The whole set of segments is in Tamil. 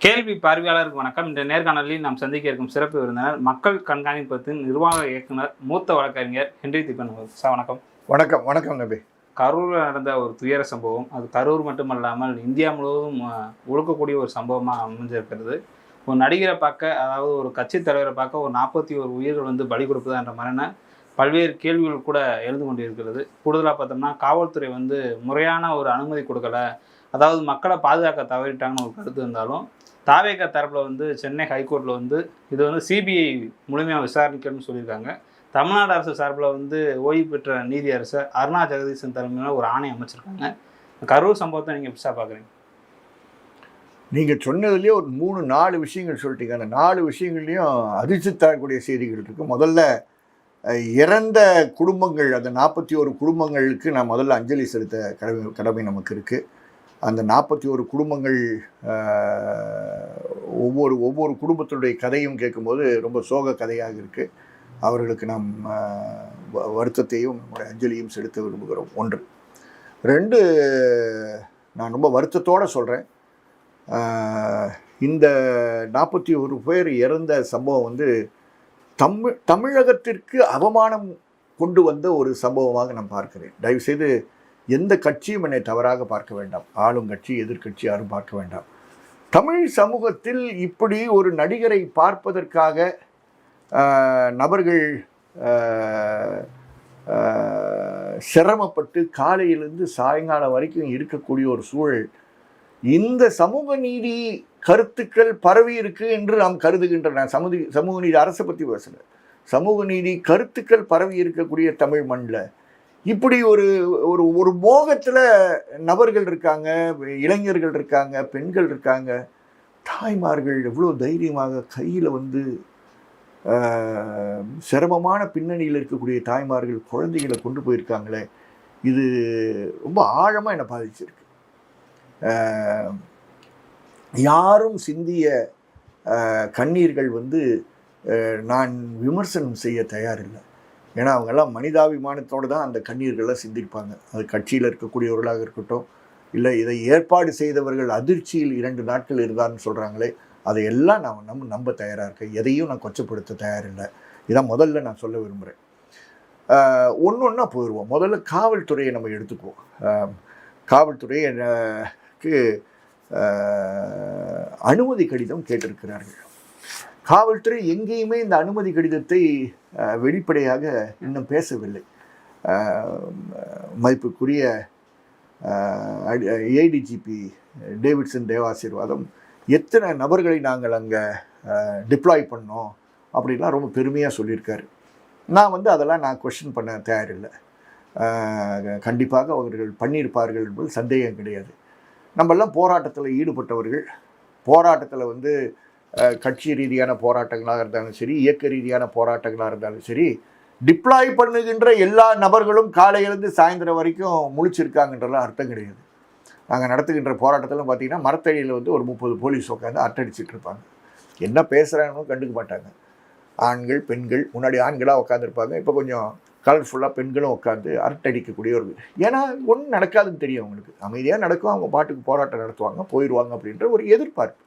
கேள்வி பார்வையாளருக்கு வணக்கம். இந்த நேர்காணலில் நாம் சந்திக்க இருக்கும் சிறப்பு விருந்தினர் மக்கள் கண்காணிப்பத்தின் நிர்வாக இயக்குனர் மூத்த வழக்கறிஞர் ஹென்றி திபன். சார் வணக்கம். வணக்கம் வணக்கம் நபி. கரூரில் நடந்த ஒரு துயர சம்பவம் அது கரூர் மட்டுமல்லாமல் இந்தியா முழுவதும் அஹ், உழுக்கக்கூடிய ஒரு சம்பவமாக அமைஞ்சிருக்கிறது. ஒரு நடிகரை பார்க்க அதாவது ஒரு கட்சி தலைவரை பார்க்க ஒரு நாற்பத்தி ஒரு உயிர்கள் வந்து பலி கொடுக்குதா என்ற மாதிரியான பல்வேறு கேள்விகள் கூட எழுந்து கொண்டிருக்கிறது. கூடுதலாக பார்த்தோம்னா காவல்துறை வந்து முறையான ஒரு அனுமதி கொடுக்கல. அதாவது மக்களை பாதுகாக்க தவறிட்டாங்கன்னு ஒரு கருத்து இருந்தாலும் தாவேகா தரப்பில் வந்து சென்னை ஹைகோர்ட்டில் வந்து இது வந்து சிபிஐ முழுமையாக விசாரிக்கணும்னு சொல்லியிருக்காங்க. தமிழ்நாடு அரசு சார்பில் வந்து ஓய்வு பெற்ற நீதி அரசர் அருணா ஜெகதீசன் தலைமையில் ஒரு ஆணை அமைச்சிருக்காங்க. கரூர் சம்பவத்தை நீங்கள் பெருசாக பார்க்குறீங்க நீங்கள் சொன்னதுலேயே ஒரு மூணு நாலு விஷயங்கள் சொல்லிட்டீங்க. அந்த நாலு விஷயங்கள்லையும் அதிர்ச்சி தரக்கூடிய செய்திகள் இருக்குது முதல்ல இறந்த குடும்பங்கள் அந்த நாற்பத்தி ஒரு குடும்பங்களுக்கு நான் முதல்ல அஞ்சலி செலுத்த கடமை கடமை நமக்கு இருக்குது அந்த நாற்பத்தி ஒரு குடும்பங்கள் ஒவ்வொரு ஒவ்வொரு குடும்பத்தினுடைய கதையும் கேட்கும்போது ரொம்ப சோக கதையாக இருக்குது அவர்களுக்கு நாம் வ- வருத்தத்தையும் நம்முடைய அஞ்சலியும் செலுத்த விரும்புகிறோம். ஒன்று. ரெண்டு நான் ரொம்ப வருத்தத்தோடு சொல்கிறேன் இந்த நாற்பத்தி ஒரு பேர் இறந்த சம்பவம் வந்து தமிழ் தமிழகத்திற்கு அவமானம் கொண்டு வந்த ஒரு சம்பவமாக நான் பார்க்கிறேன். தயவுசெய்து எந்த கட்சியும் என்னை தவறாக பார்க்க வேண்டாம். ஆளும் கட்சி எதிர்கட்சி யாரும் பார்க்க வேண்டாம். தமிழ் சமூகத்தில் இப்படி ஒரு நடிகரை பார்ப்பதற்காக நபர்கள் சிரமப்பட்டு காலையிலிருந்து சாயங்காலம் வரைக்கும் இருக்கக்கூடிய ஒரு சூழல். இந்த சமூக நீதி கருத்துக்கள் பரவி இருக்கு என்று நாம் கருதுகின்றன. சமூக சமூக நீதி அரசை பற்றி பேசலை சமூக நீதி கருத்துக்கள் பரவி இருக்கக்கூடிய தமிழ் மண்ணில் இப்படி ஒரு ஒரு ஒரு மோகத்தில் நபர்கள் இருக்காங்க இளைஞர்கள் இருக்காங்க பெண்கள் இருக்காங்க. தாய்மார்கள் எவ்வளோ தைரியமாக கையில் வந்து சிரமமான பின்னணியில் இருக்கக்கூடிய தாய்மார்கள் குழந்தைகளை கொண்டு போயிருக்காங்களே இது ரொம்ப ஆழமாக என்னை பாதிச்சிருக்கு. யாரும் சிந்திய கண்ணீர்கள் வந்து நான் விமர்சனம் செய்ய தயாரில்லை. ஏன்னா அவங்கெல்லாம் மனிதாபிமானத்தோடு தான் அந்த கண்ணீர்களை சிந்திப்பாங்க. அது கட்சியில் இருக்கக்கூடியவர்களாக இருக்கட்டும் இல்லை இதை ஏற்பாடு செய்தவர்கள் அதிர்ச்சியில் இரண்டு நாட்கள் இருந்தார்னு சொல்கிறாங்களே அதையெல்லாம் நான் நம்ம நம்ப தயாராக இருக்கேன். எதையும் நான் கொச்சப்படுத்த தயாரில்லை. இதான் முதல்ல நான் சொல்ல விரும்புகிறேன் ஒன்று ஒன்றா போயிடுவோம் முதல்ல காவல்துறையை நம்ம எடுத்துக்குவோம். காவல்துறைக்கு அனுமதி கடிதம் கேட்டிருக்கிறார்கள். காவல்துறை எங்கேயுமே இந்த அனுமதி கடிதத்தை வெளிப்படையாக இன்னும் பேசவில்லை. மதிப்புக்குரிய ஏடிஜிபி டேவிட்சன் தேவாசீர்வாதம் எத்தனை நபர்களை நாங்கள் அங்கே டிப்ளாய் பண்ணோம் அப்படின்லாம் ரொம்ப பெருமையாக சொல்லியிருக்காரு. நான் வந்து அதெல்லாம் நான் கொஷின் பண்ண தயாரில்லை. கண்டிப்பாக அவர்கள் பண்ணியிருப்பார்கள் என்பது சந்தேகம் கிடையாது. நம்மெல்லாம் போராட்டத்தில் ஈடுபட்டவர்கள். போராட்டத்தில் வந்து கட்சி ரீதியான போராட்டங்களாக இருந்தாலும் சரி இயக்க ரீதியான போராட்டங்களாக இருந்தாலும் சரி டிப்ளாய் பண்ணுகின்ற எல்லா நபர்களும் காலையிலேருந்து சாயந்தரம் வரைக்கும் முழிச்சிருக்காங்கன்றலாம் அர்த்தம் கிடையாது. நாங்கள் நடத்துகின்ற போராட்டத்தில் பார்த்தீங்கன்னா மரத்தடியில் வந்து ஒரு முப்பது போலீஸ் உட்காந்து அட்டடிச்சிட்டு இருப்பாங்க. என்ன பேசுகிறாங்கன்னு கண்டுக்க மாட்டாங்க. ஆண்கள் பெண்கள் முன்னாடி ஆண்களாக உட்காந்துருப்பாங்க இப்போ கொஞ்சம் கலர்ஃபுல்லாக பெண்களும் உட்காந்து அரட்டடிக்கக்கூடிய ஒரு ஏன்னா ஒன்றும் நடக்காதுன்னு தெரியும் அவங்களுக்கு. அமைதியாக நடக்கும். அவங்க பாட்டுக்கு போராட்டம் நடத்துவாங்க போயிடுவாங்க அப்படின்ற ஒரு எதிர்பார்ப்பு.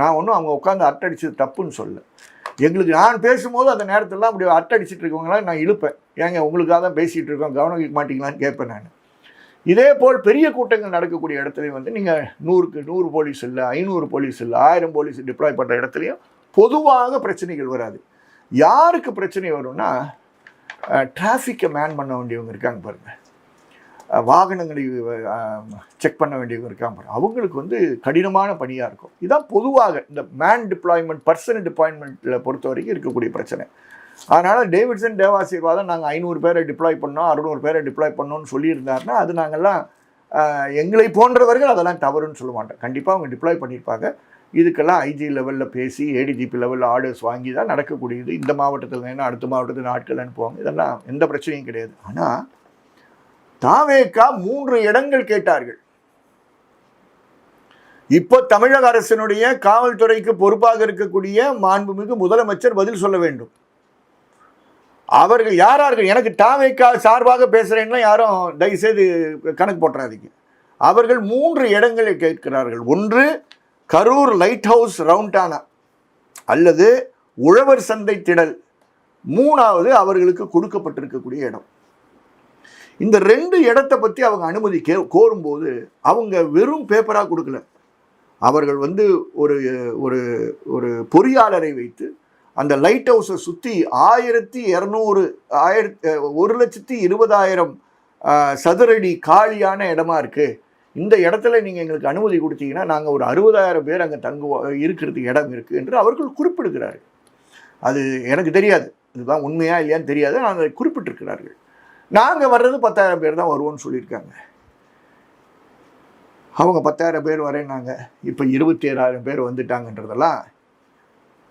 நான் ஒன்றும் அவங்க உட்காந்து அட்டடிச்சது தப்புன்னு சொல்ல எங்களுக்கு நான் பேசும்போது அந்த நேரத்திலாம் அப்படி அரட்டடிச்சிட்டு இருக்கவங்களாம் நான் இழுப்பேன். ஏங்க உங்களுக்காக தான் பேசிகிட்டு இருக்கோம் கவனம் வைக்க மாட்டீங்களான்னு கேட்பேன் நான். இதே போல் பெரிய கூட்டங்கள் நடக்கக்கூடிய இடத்துலையும் வந்து நீங்கள் நூறுக்கு நூறு போலீஸ் இல்லை ஐநூறு போலீஸ் இல்லை ஆயிரம் போலீஸ் டிப்ளாய் பண்ணுற இடத்துலையும் பொதுவாக பிரச்சனைகள் வராது. யாருக்கு பிரச்சனை வரும்னா டிராஃபிக்கை மேன் பண்ண வேண்டியவங்க இருக்காங்க பாருங்கள் வாகனங்களை செக் பண்ண வேண்டியவங்க இருக்காங்க அவங்களுக்கு வந்து கடினமான பணியாக இருக்கும். இதான் பொதுவாக இந்த மேன் டிப்ளாய்மெண்ட் பர்சன் டிப்ளாய்மெண்ட்டில் பொறுத்த வரைக்கும் இருக்கக்கூடிய பிரச்சனை. அதனால் டேவிட்சன் தேவாசீர்வாதம் நாங்கள் ஐநூறு பேரை டிப்ளாய் பண்ணோம் அறுநூறு பேரை டிப்ளாய் பண்ணோன்னு சொல்லியிருந்தாருன்னா அது நாங்கள்லாம் எங்களை போன்றவர்கள் அதெல்லாம் தவறுன்னு சொல்ல மாட்டோம். கண்டிப்பாக அவங்க டிப்ளாய் பண்ணியிருப்பாங்க. இதுக்கெல்லாம் ஐஜி லெவலில் பேசி ஏடிஜிபி லெவலில் ஆர்டர்ஸ் வாங்கி தான் நடக்கக்கூடியது. இந்த மாவட்டத்தில் வேணும் அடுத்த மாவட்டத்தில் ஆட்கள் அனுப்புவாங்க. இதெல்லாம் எந்த பிரச்சனையும் கிடையாது. ஆனால் தாவேக்கா மூன்று இடங்கள் கேட்டார்கள். இப்போ தமிழக அரசினுடைய காவல்துறைக்கு பொறுப்பாக இருக்கக்கூடிய மாண்புமிகு முதலமைச்சர் பதில் சொல்ல வேண்டும். அவர்கள் யாரார்கள் எனக்கு தாவேக்கா சார்பாக பேசுகிறேன்னா யாரும் தயவுசெய்து கணக்கு போட்டுறாதீங்க. அவர்கள் மூன்று இடங்களை கேட்கிறார்கள். ஒன்று கரூர் லைட் ஹவுஸ் ரவுண்டானா அல்லது உழவர் சந்தை திடல். மூணாவது அவர்களுக்கு கொடுக்கப்பட்டிருக்கக்கூடிய இடம். இந்த ரெண்டு இடத்தை பற்றி அவங்க அனுமதி கே கோரும்போது அவங்க வெறும் பேப்பராக கொடுக்கல. அவர்கள் வந்து ஒரு ஒரு ஒரு பொறியாளரை வைத்து அந்த லைட் ஹவுஸை சுற்றி ஆயிரத்தி இரநூறு ஆயிரத்தி ஒரு லட்சத்தி இருபதாயிரம் சதுரடி காலியான இடமா இருக்குது இந்த இடத்துல நீங்கள் எங்களுக்கு அனுமதி கொடுத்தீங்கன்னா நாங்கள் ஒரு அறுபதாயிரம் பேர் அங்கே தங்குவோம் இருக்கிறதுக்கு இடம் இருக்குது என்று அவர்கள் குறிப்பிடுகிறார்கள். அது எனக்கு தெரியாது. இதுதான் உண்மையாக இல்லையான்னு தெரியாது. நாங்கள் குறிப்பிட்டிருக்கிறார்கள். நாங்கள் வர்றது பத்தாயிரம் பேர் தான் வருவோம்னு சொல்லியிருக்காங்க. அவங்க பத்தாயிரம் பேர் வரேன்னாங்க. இப்போ இருபத்தி ஏழாயிரம் பேர் வந்துட்டாங்கன்றதெல்லாம்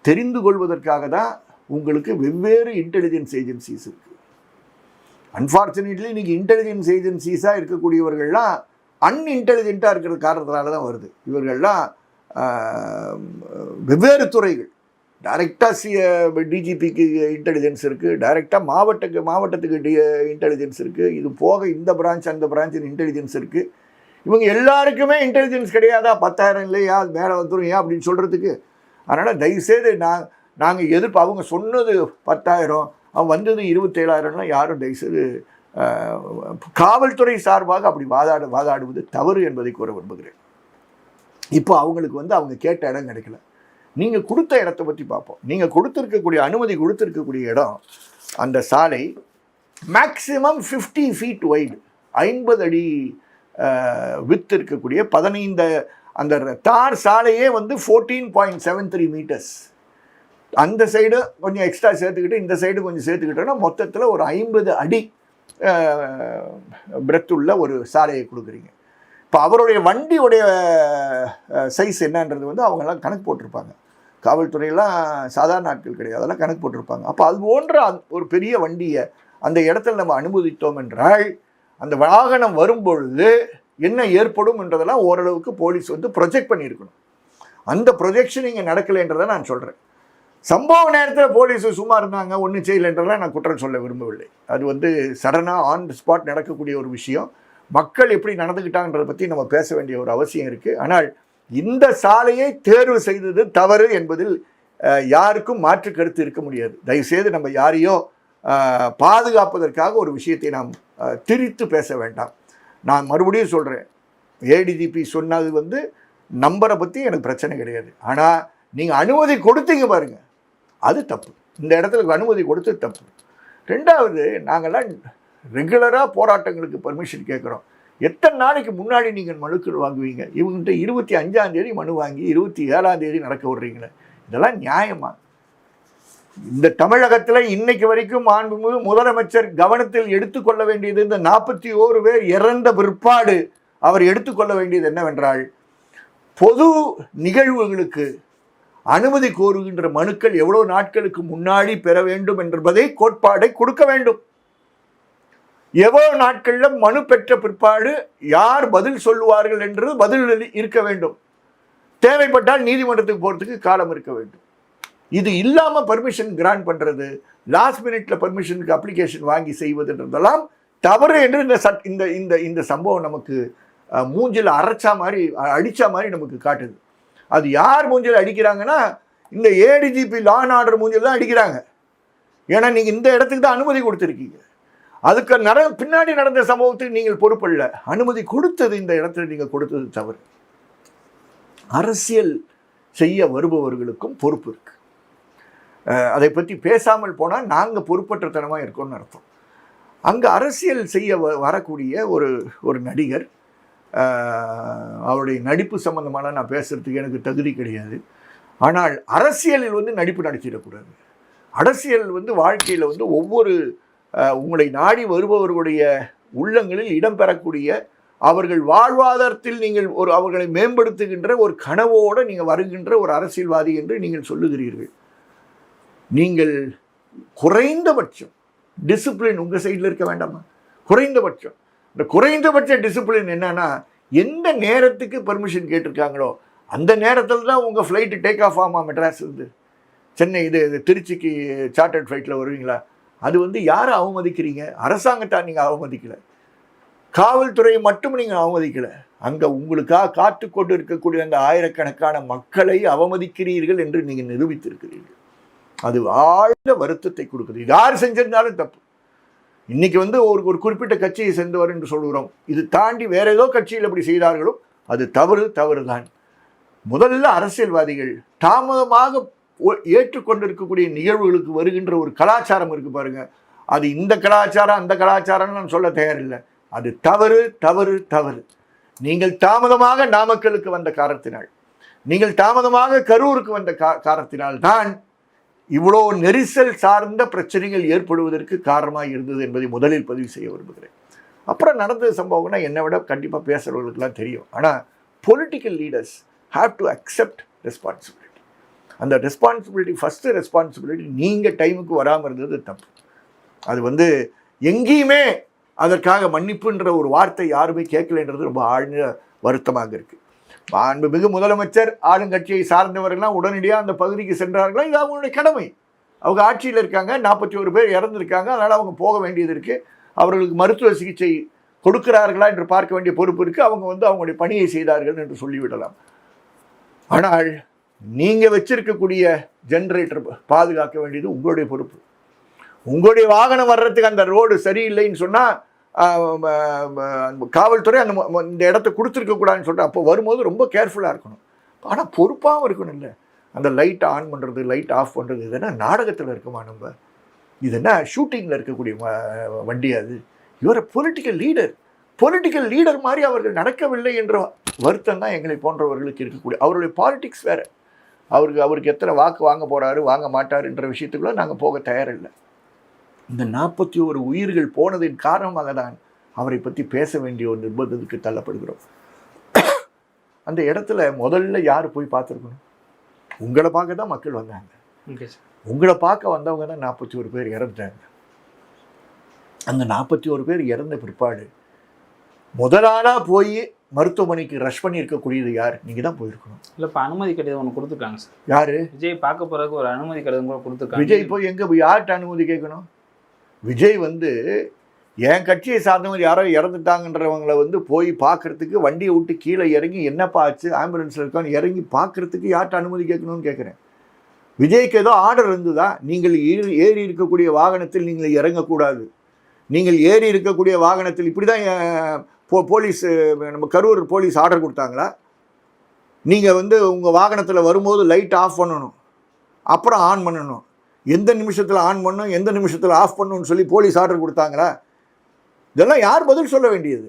தெரிந்து கொள்வதற்காக தான் உங்களுக்கு வெவ்வேறு இன்டெலிஜென்ஸ் ஏஜென்சிஸ் இருக்குது அன்ஃபார்ச்சுனேட்லி இன்றைக்கி இன்டெலிஜென்ஸ் ஏஜென்சிஸாக இருக்கக்கூடியவர்கள்லாம் அன்இன்டெலிஜென்ட்டாக இருக்கிற காரணத்தினால தான் வருது. இவர்கள்லாம் வெவ்வேறு துறைகள். டைரெக்டாக சி டிஜிபிக்கு இன்டெலிஜென்ஸ் இருக்குது டைரெக்டாக மாவட்டக்கு மாவட்டத்துக்கு டி இன்டெலிஜென்ஸ் இருக்குது இது போக இந்த பிரான்ச் அந்த பிரான்ச்சின் இன்டெலிஜென்ஸ் இருக்குது இவங்க எல்லாருக்குமே இன்டெலிஜென்ஸ் கிடையாதா? பத்தாயிரம் இல்லையா? மேலே வந்துடும் ஏன் அப்படின்னு சொல்கிறதுக்கு அதனால் தயவுசெய்து நான் நாங்கள் எதிர்ப்பு அவங்க சொன்னது பத்தாயிரம் அவன் வந்தது இருபத்தேழாயிரம்லாம் யாரும் தயவுசெய்து காவல்துறை சார்பாக அப்படி வாதாட வாதாடுவது தவறு என்பதை கூற விரும்புகிறேன். இப்போ அவங்களுக்கு வந்து அவங்க கேட்ட இடம் கிடைக்கல. நீங்கள் கொடுத்த இடத்த பற்றி பார்ப்போம். நீங்கள் கொடுத்துருக்கக்கூடிய அனுமதி கொடுத்துருக்கக்கூடிய இடம் அந்த சாலை மேக்சிமம் ஃபிஃப்டி ஃபீட் வைடு ஐம்பது அடி வித் இருக்கக்கூடிய பதினைந்து அந்த தார் சாலையே வந்து fourteen point seven three meters அந்த சைடு கொஞ்சம் எக்ஸ்ட்ரா சேர்த்துக்கிட்டு இந்த சைடு கொஞ்சம் சேர்த்துக்கிட்டோன்னா மொத்தத்தில் ஒரு ஐம்பது அடி பிரெத் உள்ள ஒரு சாலையை கொடுக்குறீங்க. இப்போ அவருடைய வண்டியுடைய சைஸ் என்னன்றது வந்து அவங்கெல்லாம் கணக்கு போட்டிருப்பாங்க. காவல்துறையெல்லாம் சாதாரண ஆட்கள் கிடையாது. அதெல்லாம் கணக்கு போட்டிருப்பாங்க. அப்போ அது போன்ற அந்த- ஒரு பெரிய வண்டியை அந்த இடத்துல நம்ம அனுமதித்தோம் என்றால் அந்த வாகனம் வரும்பொழுது என்ன ஏற்படும் என்றதெல்லாம் ஓரளவுக்கு போலீஸ் வந்து ப்ரொஜெக்ட் பண்ணியிருக்கணும். அந்த ப்ரொஜெக்ஷன் இங்கே நடக்கலைன்றதை நான் சொல்கிறேன் சம்பவ நேரத்தில் போலீஸ் சும்மா இருந்தாங்க ஒன்றும் செய்யலைன்றதெல்லாம் நான் குற்றம் சொல்ல விரும்பவில்லை. அது வந்து சடனாக ஆன் தி ஸ்பாட் நடக்கக்கூடிய ஒரு விஷயம். மக்கள் எப்படி நடந்துக்கிட்டாங்கன்றதை பற்றி நம்ம பேச வேண்டிய ஒரு அவசியம் இருக்குது ஆனால் இந்த சாலையை தேர்வு செய்தது தவறு என்பதில் யாருக்கும் மாற்று கருத்து இருக்க முடியாது. தயவுசெய்து நம்ம யாரையோ பாதுகாப்பதற்காக ஒரு விஷயத்தை நாம் திரித்து பேச வேண்டாம். நான் மறுபடியும் சொல்கிறேன் ஏடிஜிபி சொன்னது வந்து நம்பரை பற்றி எனக்கு பிரச்சனை கிடையாது. ஆனால் நீங்கள் அனுமதி கொடுத்தீங்க பாருங்க. அது தப்பு. இந்த இடத்துல அனுமதி கொடுத்து தப்பு. ரெண்டாவது நாங்கள்லாம் ரெகுலராக போராட்டங்களுக்கு பர்மிஷன் கேட்குறோம். எத்தனை நாளைக்கு முன்னாடி நீங்கள் மனுக்கள் வாங்குவீங்க? இவங்கள்ட்ட இருபத்தி அஞ்சாம் தேதி மனு வாங்கி இருபத்தி ஏழாம் தேதி நடக்க விட்றீங்களே இதெல்லாம் நியாயமா? இந்த தமிழகத்தில் இன்னைக்கு வரைக்கும் மாண்புமிகு முதலமைச்சர் கவனத்தில் எடுத்துக்கொள்ள வேண்டியது இந்த நாற்பத்தி ஓரு பேர் இறந்த பிற்பாடு அவர் எடுத்துக்கொள்ள வேண்டியது என்னவென்றால் பொது நிகழ்வுகளுக்கு அனுமதி கோருகின்ற மனுக்கள் எவ்வளோ நாட்களுக்கு முன்னாடி பெற வேண்டும் என்பதை கோட்பாடை கொடுக்க வேண்டும். எவ்வளவு நாட்களில் மனு பெற்ற பிற்பாடு யார் பதில் சொல்லுவார்கள் என்று பதில் இருக்க வேண்டும். தேவைப்பட்டால் நீதிமன்றத்துக்கு போகிறதுக்கு காலம் இருக்க வேண்டும். இது இல்லாமல் பர்மிஷன் கிராண்ட் பண்ணுறது லாஸ்ட் மினிட்ல பர்மிஷனுக்கு அப்ளிகேஷன் வாங்கி செய்வதுன்றதெல்லாம் தவறு என்று இந்த சட் இந்த இந்த இந்த சம்பவம் நமக்கு மூஞ்சில் அரைச்சா மாதிரி அடித்தா மாதிரி நமக்கு காட்டுது. அது யார் மூஞ்சில் அடிக்கிறாங்கன்னா இந்த ஏடிஜிபி லான் ஆர்டர் மூஞ்சில் தான் அடிக்கிறாங்க. ஏன்னா நீங்கள் இந்த இடத்துக்கு தான் அனுமதி கொடுத்துருக்கீங்க. அதுக்கு நட பின்னாடி நடந்த சம்பவத்துக்கு நீங்கள் பொறுப்பல்ல. அனுமதி கொடுத்தது இந்த இடத்துல நீங்கள் கொடுத்தது தவறு. அரசியல் செய்ய வருபவர்களுக்கும் பொறுப்பு இருக்கு. அதை பற்றி பேசாமல் போனால் நாங்கள் பொறுப்பற்றத்தனமாக இருக்கோம்னு அர்த்தம். அங்கே அரசியல் செய்ய வ- வரக்கூடிய ஒரு ஒரு நடிகர் அவருடைய நடிப்பு சம்பந்தமான நான் பேசுகிறதுக்கு எனக்கு தகுதி கிடையாது. ஆனால் அரசியலில் வந்து நடிப்பு நடத்திடக்கூடாது அரசியல் வந்து வாழ்க்கையில் வந்து ஒவ்வொரு உங்களை நாடி வருபவர்களுடைய உள்ளங்களில் இடம்பெறக்கூடிய அவர்கள் வாழ்வாதாரத்தில் நீங்கள் ஒரு அவர்களை மேம்படுத்துகின்ற ஒரு கனவோடு நீங்கள் வருகின்ற ஒரு அரசியல்வாதி என்று நீங்கள் சொல்லுகிறீர்கள். நீங்கள் குறைந்தபட்சம் டிசிப்ளின் உங்கள் சைடில் இருக்க வேண்டாமா? குறைந்தபட்சம். இந்த குறைந்தபட்ச டிசிப்ளின் என்னன்னா எந்த நேரத்துக்கு பர்மிஷன் கேட்டிருக்காங்களோ அந்த நேரத்தில் தான் உங்கள் ஃப்ளைட்டு டேக் ஆஃப் ஆமா மெட்ராஸ் இருந்து சென்னை இது இது திருச்சிக்கு சார்ட்டர்ட் ஃப்ளைட்டில் வருவீங்களா? அது வந்து யாரை அவமதிக்கிறீங்க? அரசாங்கத்தை நீங்கள் அவமதிக்கலை. காவல்துறையை மட்டும் நீங்கள் அவமதிக்கலை. அங்கே உங்களுக்காக காத்து கொண்டு இருக்கக்கூடிய அந்த ஆயிரக்கணக்கான மக்களை அவமதிக்கிறீர்கள் என்று நீங்கள் நிரூபித்திருக்கிறீர்கள். அது ஆழ்ந்த வருத்தத்தை கொடுக்குது. யார் செஞ்சிருந்தாலும் தப்பு. இன்னைக்கு வந்து ஒரு ஒரு குறிப்பிட்ட கட்சியை சேர்ந்தவர் என்று சொல்கிறோம் இது தாண்டி வேற ஏதோ கட்சியில் அப்படி செய்தார்களோ அது தவறு தவறுதான். முதல்ல அரசியல்வாதிகள் தாமதமாக ஏற்றுக்கொண்டிருக்கக்கூடிய நிகழ்வுகளுக்கு வருகின்ற ஒரு கலாச்சாரம் இருக்குது பாருங்கள் அது இந்த கலாச்சாரம் அந்த கலாச்சாரம்னு நான் சொல்ல தயாரில்லை. அது தவறு தவறு தவறு. நீங்கள் தாமதமாக நாமக்கலுக்கு வந்த காரணத்தினால் நீங்கள் தாமதமாக கரூருக்கு வந்த கா காரணத்தினால் தான் இவ்வளோ நெரிசல் சார்ந்த பிரச்சனைகள் ஏற்படுவதற்கு காரணமாக இருந்தது என்பதை முதலில் பதிவு செய்ய விரும்புகிறேன். அப்புறம் நடந்த சம்பவம்னா என்னை விட கண்டிப்பாக பேசுகிறவர்களுக்கெல்லாம் தெரியும். ஆனால் political leaders have to accept responsibility அந்த ரெஸ்பான்சிபிலிட்டி ஃபஸ்ட்டு ரெஸ்பான்சிபிலிட்டி நீங்கள் டைமுக்கு வராமல் இருந்தது தப்பு. அது வந்து எங்கேயுமே அதற்காக மன்னிப்புன்ற ஒரு வார்த்தை யாருமே கேட்கலைன்றது ரொம்ப ஆழ்ந்த வருத்தமாக இருக்குது மாண்புமிகு முதலமைச்சர் ஆளுங்கட்சியை சார்ந்தவர்கள்லாம் உடனடியாக அந்த பகுதிக்கு சென்றார்களா? இது அவங்களுடைய கடமை. அவங்க ஆட்சியில் இருக்காங்க நாற்பத்தி ஒரு பேர் இறந்துருக்காங்க அதனால் அவங்க போக வேண்டியது இருக்குது அவர்களுக்கு மருத்துவ சிகிச்சை கொடுக்கிறார்களா என்று பார்க்க வேண்டிய பொறுப்பு இருக்குது அவங்க வந்து அவங்களுடைய பணியை செய்தார்கள் என்று சொல்லிவிடலாம். ஆனால் நீங்கள் வச்சிருக்கக்கூடிய ஜென்ரேட்டர் பாதுகாக்க வேண்டியது உங்களுடைய பொறுப்பு. உங்களுடைய வாகனம் வர்றதுக்கு அந்த ரோடு சரியில்லைன்னு சொன்னால் காவல்துறை அந்த ம- இந்த இடத்த கொடுத்துருக்க கூடாதுன்னு சொல்லிட்டு அப்போ வரும்போது ரொம்ப கேர்ஃபுல்லாக இருக்கணும். ஆனால் பொறுப்பாகவும் இருக்கணும் இல்லை. அந்த லைட் ஆன் பண்ணுறது லைட் ஆஃப் பண்ணுறது இதெல்லாம் நாடகத்தில் இருக்குமா நம்ம? இது என்ன ஷூட்டிங்கில் இருக்கக்கூடிய வண்டி அது? இவர் பொலிட்டிக்கல் லீடர் பொலிட்டிக்கல் லீடர் மாதிரி அவர்கள் நடக்கவில்லை என்ற வருத்தம் தான் எங்களை போன்றவர்களுக்கு இருக்கக்கூடிய அவருடைய பாலிடிக்ஸ் வேறு. அவருக்கு அவருக்கு எத்தனை வாக்கு வாங்க போகிறாரு வாங்க மாட்டார் என்ற விஷயத்துக்குள்ள நாங்கள் போக தயாரில்லை. இந்த நாற்பத்தி ஒரு உயிர்கள் போனதின் காரணமாக தான் அவரை பற்றி பேச வேண்டிய ஒரு நிர்பந்தத்துக்கு தள்ளப்படுகிறோம். அந்த இடத்துல முதல்ல யார் போய் பார்த்துருக்கணும்? உங்களை பார்க்க தான் மக்கள் வந்தாங்க. Okay sir. உங்களை பார்க்க வந்தவங்க தான் நாற்பத்தி ஒரு பேர் இறந்துட்டாங்க. அந்த நாற்பத்தி ஒரு பேர் இறந்த பிற்பாடு முதலாளாக போய் மருத்துவமனைக்கு ரஷ் பண்ணி இருக்கக்கூடியது யார்? நீங்கள் தான் போயிருக்கணும். இல்லை இப்போ அனுமதி கடிதம் ஒன்று கொடுத்துருக்காங்க சார். யாரு? விஜய் பார்க்க போறதுக்கு ஒரு அனுமதி கடிதம் கூட கொடுத்துருக்காங்க. விஜய் போய் எங்கே போய் யார்கிட்ட அனுமதி கேட்கணும்? விஜய் வந்து என் கட்சியை சார்ந்தவங்க யாரோ இறந்துட்டாங்கன்றவங்களை வந்து போய் பார்க்கறதுக்கு வண்டியை விட்டு கீழே இறங்கி என்னப்பா ஆச்சு? ஆம்புலன்ஸில் இருக்கான்னு இறங்கி பார்க்கறதுக்கு யார்கிட்ட அனுமதி கேட்கணும்னு கேட்குறேன். விஜய்க்கு ஏதோ ஆர்டர் இருந்ததா? நீங்கள் ஏறி ஏறி இருக்கக்கூடிய வாகனத்தில் நீங்கள் இறங்கக்கூடாது. நீங்கள் ஏறி இருக்கக்கூடிய வாகனத்தில் இப்படி தான் போ போலீஸ் நம்ம கரூர் போலீஸ் ஆர்டர் கொடுத்தாங்களா? நீங்கள் வந்து உங்கள் வாகனத்தில் வரும்போது லைட் ஆஃப் பண்ணணும். அப்புறம் ஆன் பண்ணணும். எந்த நிமிஷத்தில் ஆன் பண்ணணும் எந்த நிமிஷத்தில் ஆஃப் பண்ணணும்னு சொல்லி போலீஸ் ஆர்டர் கொடுத்தாங்களா? இதெல்லாம் யார் பதில் சொல்ல வேண்டியது?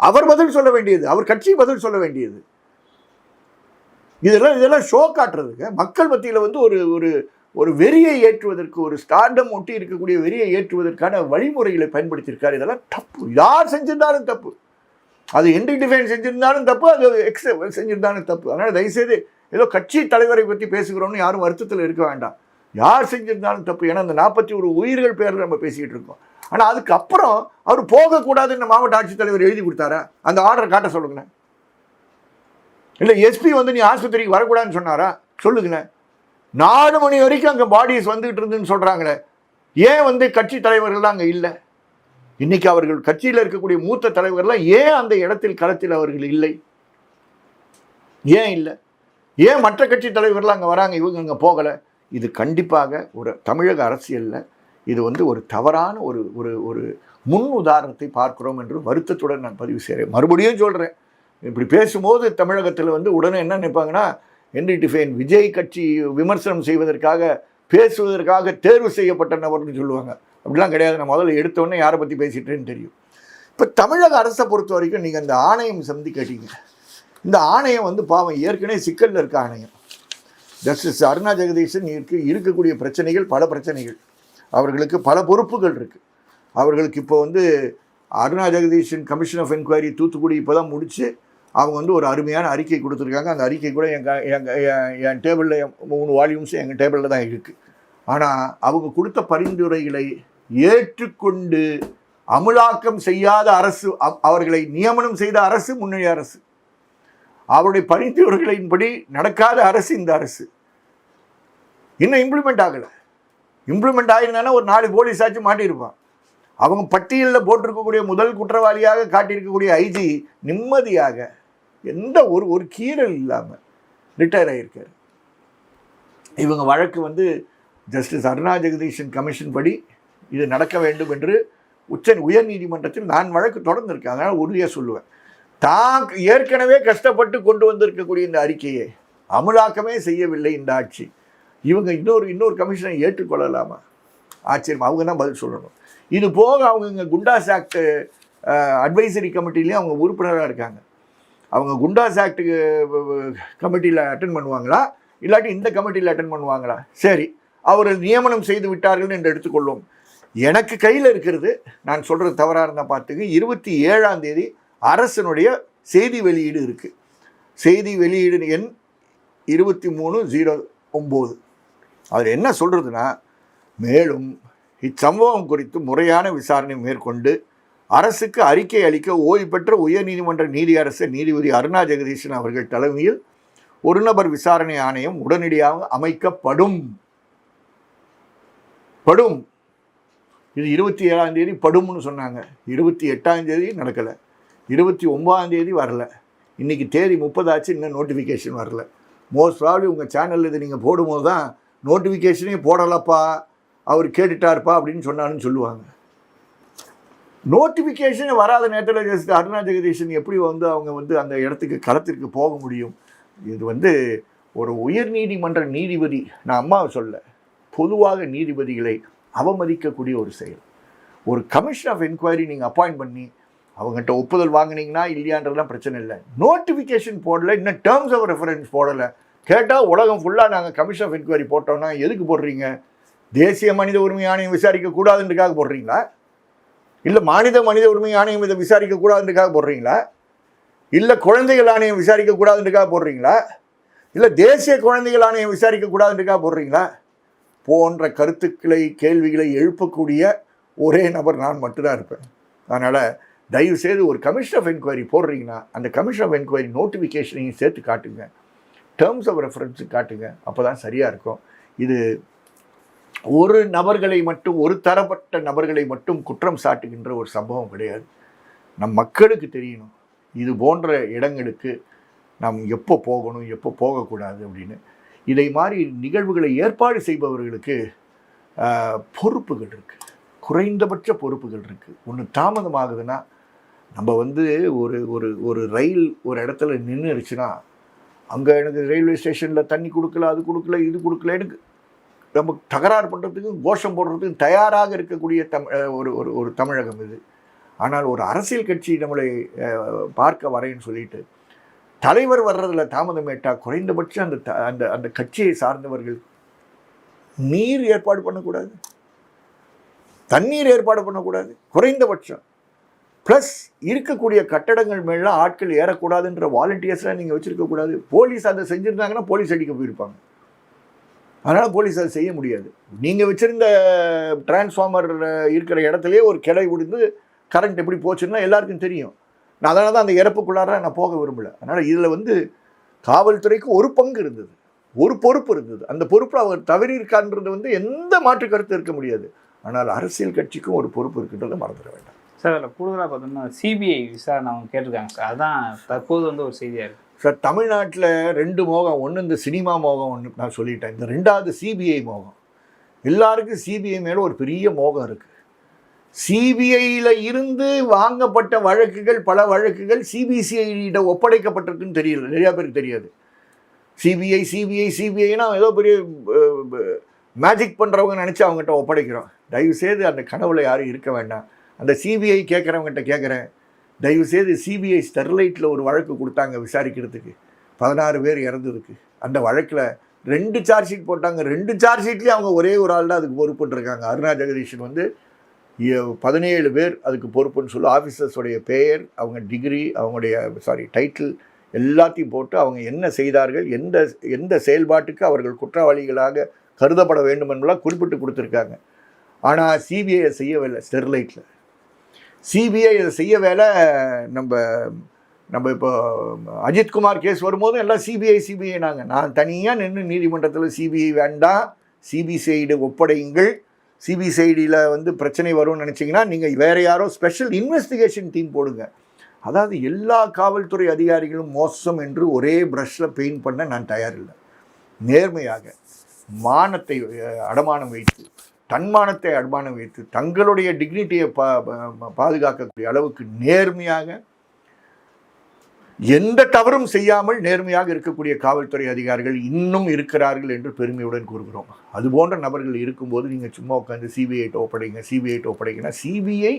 அவர் பதில் சொல்ல வேண்டியது அவர் கட்சி பதில் சொல்ல வேண்டியது. இதெல்லாம் இதெல்லாம் ஷோ காட்டுறதுக்கு மக்கள் மத்தியில் வந்து ஒரு ஒரு ஒரு வெறியை ஏற்றுவதற்கு ஒரு ஸ்டார்டம் ஒட்டி இருக்கக்கூடிய வெறியை ஏற்றுவதற்கான வழிமுறைகளை பயன்படுத்தியிருக்காரு. இதெல்லாம் தப்பு. யார் செஞ்சிருந்தாலும் தப்பு. அது என்டி டிஃபைன் செஞ்சிருந்தாலும் தப்பு அது எக்ஸ் செஞ்சிருந்தாலும் தப்பு. அதனால் தயவுசெய்து ஏதோ கட்சி தலைவரை பற்றி பேசுகிறோம்னு யாரும் வருத்தத்தில் இருக்க வேண்டாம். யார் செஞ்சிருந்தாலும் தப்பு. ஏன்னா அந்த நாற்பத்தி ஒரு உயிர்கள் பேரில் நம்ம பேசிக்கிட்டு இருக்கோம். ஆனால் அதுக்கப்புறம் அவர் போகக்கூடாதுன்னு மாவட்ட ஆட்சித்தலைவர் எழுதி கொடுத்தாரா? அந்த ஆர்டரை காட்ட சொல்லுங்களேன். இல்லை எஸ்பி வந்து நீ ஆஸ்பத்திரிக்கு வரக்கூடாதுன்னு சொன்னாரா? சொல்லுங்களேன். நாலு மணி வரைக்கும் அங்கே பாடிஸ் வந்துகிட்டு இருந்துன்னு சொல்கிறாங்களே ஏன் வந்து கட்சி தலைவர்கள்லாம் அங்கே இல்லை? இன்னைக்கு அவர்கள் கட்சியில் இருக்கக்கூடிய மூத்த தலைவர்கள்லாம் ஏன் அந்த இடத்தில் களத்தில் அவர்கள் இல்லை? ஏன் இல்லை? ஏன் மற்ற கட்சி தலைவர்கள்லாம் அங்கே வராங்க இவங்க அங்கே போகலை? இது கண்டிப்பாக ஒரு தமிழக அரசியலில் இது வந்து ஒரு தவறான ஒரு ஒரு ஒரு முன் உதாரணத்தை பார்க்கிறோம் என்று வருத்தத்துடன் நான் பதிவு செய்கிறேன் மறுபடியும் சொல்கிறேன் இப்படி பேசும்போது தமிழகத்தில் வந்து உடனே என்ன நினைப்பாங்கன்னா ஹென்ரி டிஃபைன் விஜய் கட்சி விமர்சனம் செய்வதற்காக பேசுவதற்காக தேர்வு செய்யப்பட்ட நபர்னு சொல்லுவாங்க. அப்படிலாம் கிடையாது. நான் முதல்ல எடுத்தோடனே யாரை பற்றி பேசிட்டேன்னு தெரியும். இப்போ தமிழக அரசை பொறுத்த வரைக்கும் நீங்கள் இந்த ஆணையம் சந்தி கேட்டீங்க. இந்த ஆணையம் வந்து பாவம் ஏற்கனவே சிக்கலில் இருக்க ஆணையம். ஜஸ்டிஸ் அருணா ஜெகதீஷன் இருக்கு இருக்கக்கூடிய பிரச்சனைகள் பல பிரச்சனைகள். அவர்களுக்கு பல பொறுப்புகள் இருக்குது அவர்களுக்கு இப்போ வந்து Aruna Jagadeesan commission of enquiry Thoothukudi இப்போ தான் முடித்து அவங்க வந்து ஒரு அருமையான அறிக்கை கொடுத்துருக்காங்க. அந்த அறிக்கை கூட எங்கள் எங்கள் என் டேபிளில் மூணு வால்யூம்ஸும் எங்கள் டேபிளில் தான் இருக்குது ஆனால் அவங்க கொடுத்த பரிந்துரைகளை ஏற்றுக்கொண்டு அமுலாக்கம் செய்யாத அரசு அவர்களை நியமனம் செய்த அரசு முன்னணி அரசு. அவருடைய பரிந்துரைகளின்படி நடக்காத அரசு இந்த அரசு. இன்னும் இம்ப்ளிமெண்ட் ஆகலை. இம்ப்ளிமெண்ட் ஆகிருந்தானே ஒரு நாலு போலீஸ் ஆச்சு மாட்டியிருப்பான். அவங்க பட்டியலில் போட்டிருக்கக்கூடிய முதல் குற்றவாளியாக காட்டியிருக்கக்கூடிய ஐஜி நிம்மதியாக எந்த ஒரு ஒரு கீறல் இல்லாமல் ரிட்டையர் ஆகியிருக்காரு இவங்க வழக்கு வந்து ஜஸ்டிஸ் அருணா ஜெகதீஷன் கமிஷன் படி இது நடக்க வேண்டும் என்று உச்ச உயர் நீதிமன்றத்தில் நான் வழக்கு தொடர்ந்துருக்கேன். அதனால் உறுதியாக சொல்லுவேன். தான் ஏற்கனவே கஷ்டப்பட்டு கொண்டு வந்திருக்கக்கூடிய இந்த அறிக்கையை அமலாக்கமே செய்யவில்லை இந்த ஆட்சி. இவங்க இன்னொரு இன்னொரு கமிஷனை ஏற்றுக்கொள்ளலாமா? ஆச்சரியம். அவங்க தான் பதில் சொல்லணும். இது போக அவங்க இங்கே குண்டாஸ் ஆக்ட் அட்வைசரி கமிட்டிலையும் அவங்க உறுப்பினராக இருக்காங்க. அவங்க குண்டாஸ் ஆக்டுக்கு கமிட்டியில் அட்டன் பண்ணுவாங்களா? இல்லாட்டி இந்த கமிட்டியில் அட்டன் பண்ணுவாங்களா? சரி அவர்கள் நியமனம் செய்து விட்டார்கள் என்று எடுத்துக்கொள்வோம். எனக்கு கையில் இருக்கிறது நான் சொல்கிறது தவறாக இருந்தால் பார்த்துக்க இருபத்தி ஏழாம் தேதி அரசனுடைய செய்தி வெளியீடு இருக்குது செய்தி வெளியீடு எண் இருபத்தி மூணு ஜீரோ ஒம்பது. அவர் என்ன சொல்கிறதுனா மேலும் இச்சம்பவம் குறித்து முறையான விசாரணை மேற்கொண்டு அரசுக்கு அறிக்கை அளிக்க ஓய்வு பெற்ற உயர்நீதிமன்ற நீதியரசர் நீதிபதி அருணா ஜெகதீசன் அவர்கள் தலைமையில் ஒரு நபர் விசாரணை ஆணையம் உடனடியாக அமைக்கப்படும். படும். இது இருபத்தி ஏழாம் தேதி படும்னு சொன்னாங்க. இருபத்தி எட்டாம் தேதி நடக்கலை. இருபத்தி ஒன்பதாம் தேதி வரல. இன்னைக்கு தேதி முப்பதாச்சு இன்னும் நோட்டிஃபிகேஷன் வரல. மோஸ்ட் ப்ராப்ளி உங்கள் சேனலில் இது நீங்கள் போடும்போது தான் நோட்டிஃபிகேஷனே போடலப்பா அவர் கேட்டுட்டார்ப்பா அப்படின்னு சொன்னாலும் சொல்லுவாங்க. நோட்டிஃபிகேஷன் வராத நேரத்தில் அருணா ஜெகதீஷன் எப்படி வந்து அவங்க வந்து அந்த இடத்துக்கு களத்திற்கு போக முடியும்? இது வந்து ஒரு உயர் நீதிமன்ற நீதிபதி நான் அம்மாவை சொல்ல பொதுவாக நீதிபதிகளை அவமதிக்கக்கூடிய ஒரு செயல். ஒரு கமிஷன் ஆஃப் என்கொயரி நீங்கள் அப்பாயிண்ட் பண்ணி அவங்ககிட்ட ஒப்புதல் வாங்கினீங்கன்னா இல்லையான்றதுலாம் பிரச்சனை இல்லை. நோட்டிஃபிகேஷன் போடலை இன்னும் டேர்ம்ஸ் ஆஃப் ரெஃபரன்ஸ் போடலை. கேட்டால் உலகம் ஃபுல்லாக நாங்கள் கமிஷன் ஆஃப் என்கொயரி போட்டோம்னா எதுக்கு போடுறீங்க? தேசிய மனித உரிமை ஆணையம் விசாரிக்க கூடாதுன்றக்காக போடுறீங்களா? இல்லை மாநில மனித உரிமை ஆணையம் இதை விசாரிக்கக்கூடாதுன்னுக்காக போடுறீங்களா? இல்லை குழந்தைகள் ஆணையம் விசாரிக்கக்கூடாதுன்றக்காக போடுறீங்களா? இல்லை தேசிய குழந்தைகள் ஆணையம் விசாரிக்கக்கூடாதுன்றக்காக போடுறீங்களா? போன்ற கருத்துக்களை கேள்விகளை எழுப்பக்கூடிய ஒரே நபர் நான் மட்டும்தான் இருப்பேன். அதனால் தயவு செய்து ஒரு கமிஷன் ஆஃப் என்கொயரி போடுறீங்கன்னா அந்த கமிஷன் ஆஃப் என்கொயரி நோட்டிஃபிகேஷனையும் சேர்த்து காட்டுங்க. டேர்ம்ஸ் ஆஃப் ரெஃபரன்ஸும் காட்டுங்க. அப்போ தான் சரியாக இருக்கும். இது ஒரு நபர்களை மட்டும் ஒரு தரப்பட்ட நபர்களை மட்டும் குற்றம் சாட்டுகின்ற ஒரு சம்பவம் கிடையாது. நம் மக்களுக்கு தெரியணும். இது போன்ற இடங்களுக்கு நாம் எப்போ போகணும் எப்போ போகக்கூடாது அப்படின்னு. இதை மாதிரி நிகழ்வுகளை ஏற்பாடு செய்பவர்களுக்கு பொறுப்புகள் இருக்குது குறைந்தபட்ச பொறுப்புகள் இருக்குது ஒன்று தாமதமாகுதுன்னா நம்ம வந்து ஒரு ஒரு ஒரு ரயில் ஒரு இடத்துல நின்றுருச்சுன்னா அங்கே எனக்கு ரயில்வே ஸ்டேஷனில் தண்ணி கொடுக்கல அது கொடுக்கல இது கொடுக்கல எனக்கு நமக்கு தகராறு பண்ணுறதுக்கும் கோஷம் போடுறதுக்கும் தயாராக இருக்கக்கூடிய தம் ஒரு ஒரு ஒரு தமிழகம் இது. ஆனால் ஒரு அரசியல் கட்சி நம்மளை பார்க்க வரேன்னு சொல்லிட்டு தலைவர் வர்றதில் தாமதம் ஏட்டா குறைந்தபட்சம் அந்த த- அந்த அந்த கட்சியை சார்ந்தவர்கள் நீர் ஏற்பாடு பண்ணக்கூடாது. தண்ணீர் ஏற்பாடு பண்ணக்கூடாது. குறைந்தபட்சம். ப்ளஸ் இருக்கக்கூடிய கட்டடங்கள் மேலாம் ஆட்கள் ஏறக்கூடாதுன்ற வாலண்டியர்ஸ்லாம் நீங்கள் வச்சுருக்கக்கூடாது. போலீஸ் அதை செஞ்சுருந்தாங்கன்னா போலீஸ் அடிக்க போயிருப்பாங்க. அதனால் போலீஸ் செய்ய முடியாது. நீங்கள் வச்சுருந்த டிரான்ஸ்ஃபார்மர் இருக்கிற இடத்துலையே ஒரு கிளை விழுந்து கரண்ட் எப்படி போச்சுன்னா எல்லாருக்கும் தெரியும். நான் அதனால தான் அந்த இறப்புக்குள்ளார நான் போக விரும்பல. அதனால் இதில் வந்து காவல்துறைக்கு ஒரு பங்கு இருந்தது. ஒரு பொறுப்பு இருந்தது. அந்த பொறுப்பில் அவர் தவறி இருக்கான்றது வந்து எந்த மாற்று கருத்து இருக்க முடியாது. ஆனால் அரசியல் கட்சிக்கும் ஒரு பொறுப்பு இருக்கின்றதை மறந்துட வேண்டாம். சார் அதில் கூடுதலாக பார்த்தோம்னா சிபிஐ விசாரணை அவங்க கேட்டிருக்காங்க சார். அதுதான் தற்போது வந்து ஒரு செய்தியாக இருக்குது சார் தமிழ்நாட்டில் ரெண்டு மோகம். ஒன்று இந்த சினிமா மோகம் ஒன்று நான் சொல்லிட்டேன். இந்த ரெண்டாவது சிபிஐ மோகம். எல்லாருக்கும் சிபிஐ மேலே ஒரு பெரிய மோகம் இருக்குது சிபிஐயில் இருந்து வாங்கப்பட்ட வழக்குகள் பல வழக்குகள் சிபிசிஐட ஒப்படைக்கப்பட்டிருக்குன்னு தெரியல. நிறையா பேருக்கு தெரியாது. சிபிஐ சிபிஐ சிபிஐனா ஏதோ பெரிய மேஜிக் பண்ணுறவங்க நினச்சி அவங்ககிட்ட ஒப்படைக்கிறோம். தயவு செய்து அந்த கனவுல யாரும் இருக்க வேண்டாம். அந்த சிபிஐ கேட்குறவங்ககிட்ட கேட்குறேன். தயவுசெய்து சிபிஐ ஸ்டெர்லைட்டில் ஒரு வழக்கு கொடுத்தாங்க விசாரிக்கிறதுக்கு. பதினாறு பேர் இறந்ததுக்கு. அந்த வழக்கில் ரெண்டு சார்ஜ் ஷீட் போட்டாங்க. ரெண்டு சார்ஜ் ஷீட்லேயும் அவங்க ஒரே ஒரு ஆள் தான் அதுக்கு பொறுப்புன்னு இருக்காங்க அருணா ஜெகதீஷன் வந்து பதினேழு பேர் அதுக்கு பொறுப்புன்னு சொல்லி. ஆஃபீஸர்ஸோடைய பெயர் அவங்க டிகிரி அவங்களுடைய சாரி டைட்டில் எல்லாத்தையும் போட்டு அவங்க என்ன செய்தார்கள் எந்த எந்த செயல்பாட்டுக்கு அவர்கள் குற்றவாளிகளாக கருதப்பட வேண்டும் என்பதெல்லாம் குறிப்பிட்டு கொடுத்துருக்காங்க. ஆனால் சிபிஐ செய்யவில்லை ஸ்டெர்லைட்டில் சிபிஐ இதை செய்ய வேலை நம்ம நம்ம இப்போ அஜித்குமார் கேஸ் வரும்போது எல்லாம் சிபிஐ சிபிஐ நாங்கள் நான் தனியாக நின்று நீதிமன்றத்தில் சிபிஐ வேண்டாம் சிபிசிஐடு ஒப்படையுங்கள். சிபிசிஐடியில் வந்து பிரச்சனை வரும்னு நினச்சிங்கன்னா நீங்கள் வேறு யாரோ ஸ்பெஷல் இன்வெஸ்டிகேஷன் டீம் போடுங்க. அதாவது எல்லா காவல்துறை அதிகாரிகளும் மோசம் என்று ஒரே ப்ரஷ்ஷில் பெயிண்ட் பண்ண நான் தயாரில்லை. நேர்மையாக மானத்தை அடமானம் வைத்து. தன்மானத்தை அன்பான வைத்து தங்களுடைய டிக்னிட்டியை பா பாதுகாக்கக்கூடிய அளவுக்கு நேர்மையாக எந்த தவறும் செய்யாமல் நேர்மையாக இருக்கக்கூடிய காவல்துறை அதிகாரிகள் இன்னும் இருக்கிறார்கள் என்று பெருமையுடன் கூறுகிறோம். அது போன்ற நபர்கள் இருக்கும்போது நீங்கள் சும்மா உட்காந்து சிபிஐட்ட ஒப்படைங்க சிபிஐட்டு ஒப்படைங்கன்னா சிபிஐ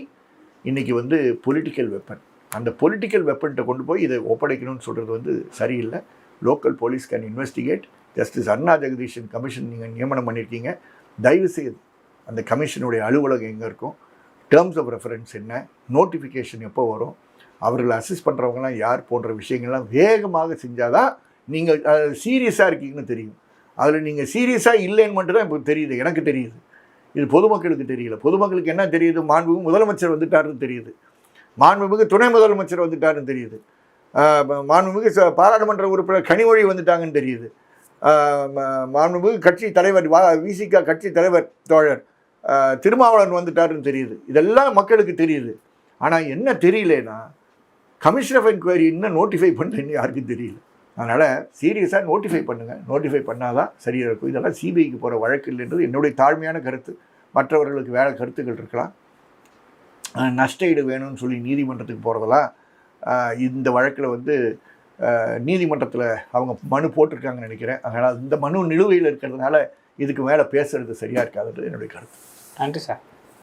இன்னைக்கு வந்து பொலிட்டிக்கல் வெப்பன் அந்த பொலிட்டிக்கல் வெப்பன்கிட்ட கொண்டு போய் இதை ஒப்படைக்கணும்னு சொல்கிறது வந்து சரியில்லை. Local police can investigate justice Anna Jagadeesan commission நீங்கள் நியமனம் பண்ணியிருக்கீங்க தயவு செய்து அந்த கமிஷனுடைய அலுவலகம் எங்கே இருக்கும்? டேர்ம்ஸ் ஆஃப் ரெஃபரன்ஸ் என்ன? நோட்டிஃபிகேஷன் எப்போ வரும்? அவர்களை அசிஸ்ட் பண்ணுறவங்கலாம் யார்? போன்ற விஷயங்கள்லாம் வேகமாக செஞ்சால் தான் நீங்கள் சீரியஸாக இருக்கீங்கன்னு தெரியும். அதில் நீங்கள் சீரியஸாக இல்லைன்னு மட்டும் தான் இப்போ தெரியுது. எனக்கு தெரியுது. இது பொதுமக்களுக்கு தெரியல. பொதுமக்களுக்கு என்ன தெரியுது? மாண்புமிகு முதலமைச்சர் வந்துட்டாருன்னு தெரியுது. மாண்புமிகு துணை முதலமைச்சர் வந்துட்டாருன்னு தெரியுது. மாண்புமிகு ச- பாராளுமன்ற உறுப்பினர் கனிமொழி வந்துட்டாங்கன்னு தெரியுது. மாண்புமிகு கட்சி தலைவர் வா விசிகா கட்சி தலைவர் தோழர். திருமாவளவன் வந்துட்டாருன்னு தெரியுது. இதெல்லாம் மக்களுக்கு தெரியுது. ஆனால் என்ன தெரியலனா கமிஷன் ஆஃப் என்கொயரி இன்னும் நோட்டிஃபை பண்ணுறேன்னு யாருக்கும் தெரியல. அதனால் சீரியஸாக நோட்டிஃபை பண்ணுங்கள் நோட்டிஃபை பண்ணாதான் சரியாக இருக்கும். இதெல்லாம் சிபிஐக்கு போகிற வழக்கு இல்லைன்றது என்னுடைய தாழ்மையான கருத்து. மற்றவர்களுக்கு வேறு கருத்துக்கள் இருக்கலாம். நஷ்டஈடு நஷ்ட ஈடு வேணும்னு சொல்லி நீதிமன்றத்துக்கு போகிறதெல்லாம் இந்த வழக்கில் வந்து நீதிமன்றத்தில் அவங்க மனு போட்டிருக்காங்கன்னு நினைக்கிறேன். அதனால் இந்த மனு நிலுவையில் இருக்கிறதுனால இதுக்கு மேலே பேசுகிறது சரியாக இருக்காதுன்றது என்னுடைய கருத்து. நன்றி சார்